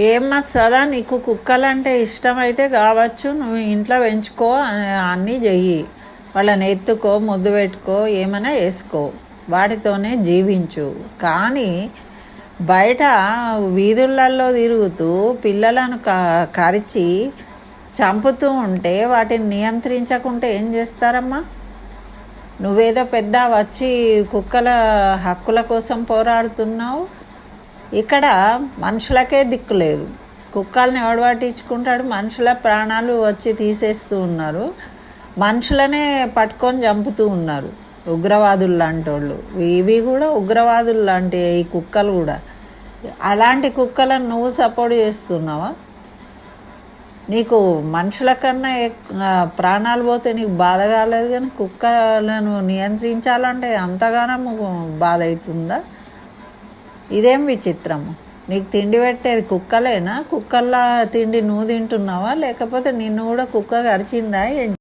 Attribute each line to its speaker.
Speaker 1: ఏమ్మా సదా నీకు కుక్కలంటే ఇష్టమైతే కావచ్చు నువ్వు ఇంట్లో పెంచుకో అన్నీ చెయ్యి. వాళ్ళని ఎత్తుకో ముద్దు పెట్టుకో ఏమైనా వేసుకో. వాటితోనే జీవించు. కానీ బయట వీధులలో తిరుగుతూ పిల్లలను క- కరిచి చంపుతూ ఉంటే వాటిని నియంత్రించకుంటే ఏం చేస్తారమ్మా? నువ్వేదో పెద్ద వచ్చి కుక్కల హక్కుల కోసం పోరాడుతున్నావు ఇక్కడ మనుషులకే దిక్కు లేదు. కుక్కల్ని ఎవడు పట్టించుకుంటాడు? మనుషుల ప్రాణాలు వచ్చి తీసేస్తూ ఉన్నారు. మనుషులనే పట్టుకొని చంపుతూ ఉన్నారు. ఉగ్రవాదులు లాంటి వాళ్ళు ఇవి కూడా ఉగ్రవాదులు లాంటి ఈ కుక్కలు కూడా. అలాంటి కుక్కలను నువ్వు సపోర్ట్ చేస్తున్నావా? నీకు మనుషుల కన్నా ప్రాణాలు పోతే నీకు బాధ కాలేదు కానీ కుక్కలను నియంత్రించాలంటే అంతగానో బాధ అవుతుందా? ఇదేం విచిత్రము? నీకు తిండి పెట్టేది కుక్కలేనా? కుక్కల్లా తిండి నువ్వు తింటున్నావా? లేకపోతే నిన్ను కూడా కుక్క కరిచిందా ఏంటి?